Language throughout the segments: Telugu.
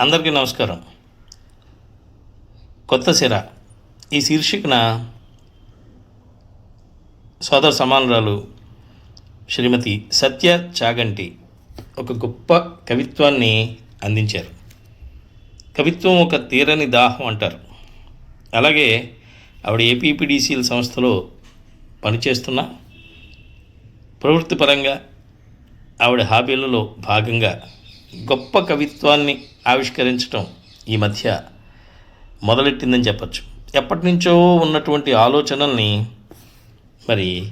అందరికీ నమస్కారం. కొత్త సిర. ఈ శీర్షికన సోదర సమానురాలు శ్రీమతి సత్య చాగంటి ఒక గొప్ప కవిత్వాన్ని అందించారు. కవిత్వం ఒక తీరని దాహం అంటారు. అలాగే ఆవిడ ఏపీపీడీసీల సంస్థలో పనిచేస్తున్న ప్రవృత్తిపరంగా ఆవిడ హాబీలలో భాగంగా గొప్ప కవిత్వాన్ని ఆవిష్కరించడం ఈ మధ్య మొదలెట్టిందని చెప్పచ్చు. ఎప్పటి నుంచో ఉన్నటువంటి ఆలోచనల్ని మరి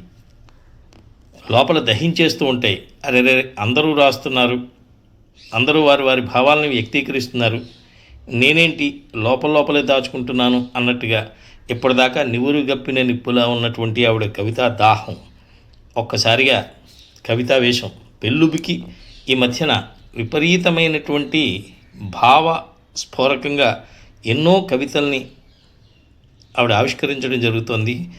లోపల దహించేస్తూ ఉంటాయి అరే రే అందరూ రాస్తున్నారు. అందరూ వారి వారి భావాలను వ్యక్తీకరిస్తున్నారు. నేనేంటి లోపల లోపలే దాచుకుంటున్నాను అన్నట్టుగా ఇప్పటిదాకా నివురు గప్పిన నిప్పులా ఉన్నటువంటి ఆవిడ కవితా దాహం ఒక్కసారిగా కవితా వేషం పెళ్ళుబికి ఈ మధ్యన విపరీతమైనటువంటి భావ స్ఫోరకంగా ఎన్నో కవితల్ని ఆవిడ ఆవిష్కరించడం జరుగుతోంది.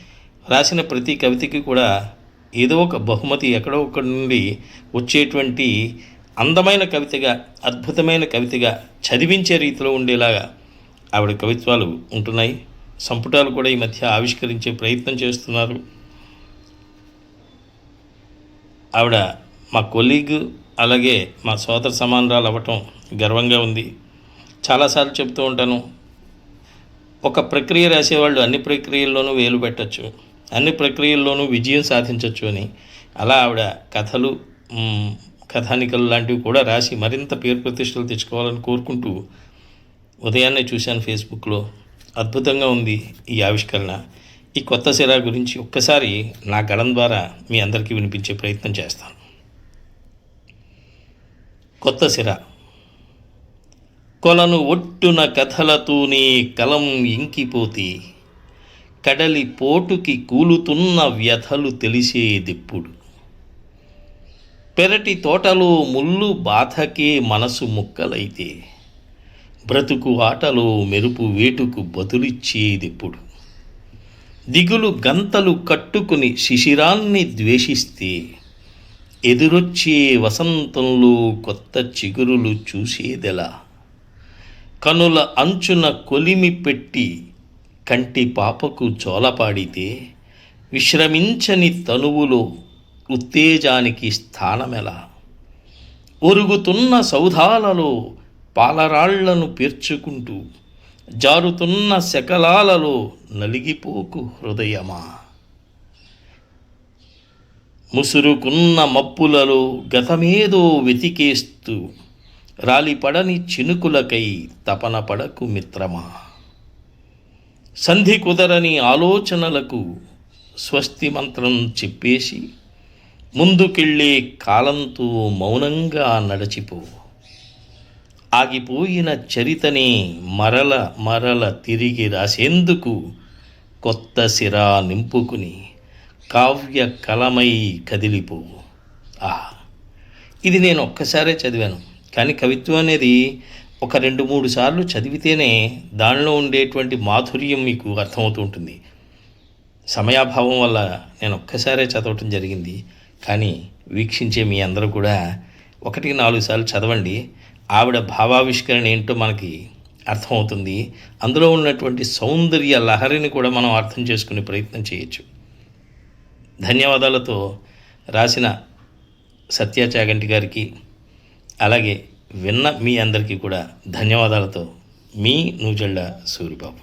రాసిన ప్రతి కవితకి కూడా ఏదో ఒక బహుమతి ఎక్కడో ఒకటి నుండి వచ్చేటువంటి అందమైన కవితగా అద్భుతమైన కవితగా చదివించే రీతిలో ఉండేలాగా ఆవిడ కవిత్వాలు ఉంటున్నాయి. సంపుటాలు కూడా ఈ మధ్య ఆవిష్కరించే ప్రయత్నం చేస్తున్నారు. ఆవిడ మా కొలీగ్ అలాగే మా సోదర సమానరాలు అవ్వటం గర్వంగా ఉంది. చాలాసార్లు చెప్తూ ఉంటాను ఒక ప్రక్రియ రాసేవాళ్ళు అన్ని ప్రక్రియల్లోనూ వేలు పెట్టచ్చు అన్ని ప్రక్రియల్లోనూ విజయం సాధించవచ్చు అని. అలా ఆవిడ కథలు కథానికలు లాంటివి కూడా రాసి మరింత పేరు ప్రతిష్టలు తెచ్చుకోవాలని కోరుకుంటూ ఉదయాన్నే చూశాను ఫేస్బుక్లో. అద్భుతంగా ఉంది ఈ ఆవిష్కరణ. ఈ కొత్త సిరా గురించి ఒక్కసారి నా గళం ద్వారా మీ అందరికీ వినిపించే ప్రయత్నం చేస్తాను. కొత్త సిర. కొలను ఒట్టున కథలతోనే కలం ఇంకిపోతే కడలి పోటుకి కూలుతున్న వ్యథలు తెలిసేదిప్పుడు. పెరటి తోటలో ముళ్ళు బాధకే మనసు ముక్కలైతే బ్రతుకు ఆటలో మెరుపు వేటుకు బదులిచ్చేదిప్పుడు. దిగులు గంతలు కట్టుకుని శిశిరాన్ని ద్వేషిస్తే ఎదురొచ్చే వసంతంలో కొత్త చిగురులు చూసేదెలా? కనుల అంచున కొలిమి పెట్టి కంటి పాపకు జోలపాడితే విశ్రమించని తనువులో ఉత్తేజానికి స్థానమెలా? ఒరుగుతున్న సౌధాలలో పాలరాళ్ళను పేర్చుకుంటూ జారుతున్న శకలాలలో నలిగిపోకు హృదయమా? ముసురుకున్న మప్పులలో గతమేదో వెతికేస్తూ రాలిపడని చినుకులకై తపన పడకు మిత్రమా. సంధి కుదరని ఆలోచనలకు స్వస్తి మంత్రం చెప్పేసి ముందుకెళ్ళే కాలంతో మౌనంగా నడచిపో. ఆగిపోయిన చరితనే మరల మరల తిరిగి రాసేందుకు కొత్త సిరా నింపుకుని కావ్య కలమై కదిలిపోవు. ఆ ఇది నేను ఒక్కసారే చదివాను. కానీ కవిత్వం అనేది ఒక రెండు మూడు సార్లు చదివితేనే దానిలో ఉండేటువంటి మాధుర్యం మీకు అర్థమవుతూ ఉంటుంది. సమయాభావం వల్ల నేను ఒక్కసారే చదవటం జరిగింది. కానీ వీక్షించే మీ అందరూ కూడా ఒకటికి నాలుగు సార్లు చదవండి. ఆవిడ భావావిష్కరణ ఏంటో మనకి అర్థమవుతుంది. అందులో ఉన్నటువంటి సౌందర్య లహరిని కూడా మనం అర్థం చేసుకునే ప్రయత్నం చేయొచ్చు. ధన్యవాదాలతో రాసిన సత్య చాగంటి గారికి అలాగే విన్న మీ అందరికీ కూడా ధన్యవాదాలతో మీ నూజెళ్ళ సూరిబాబు.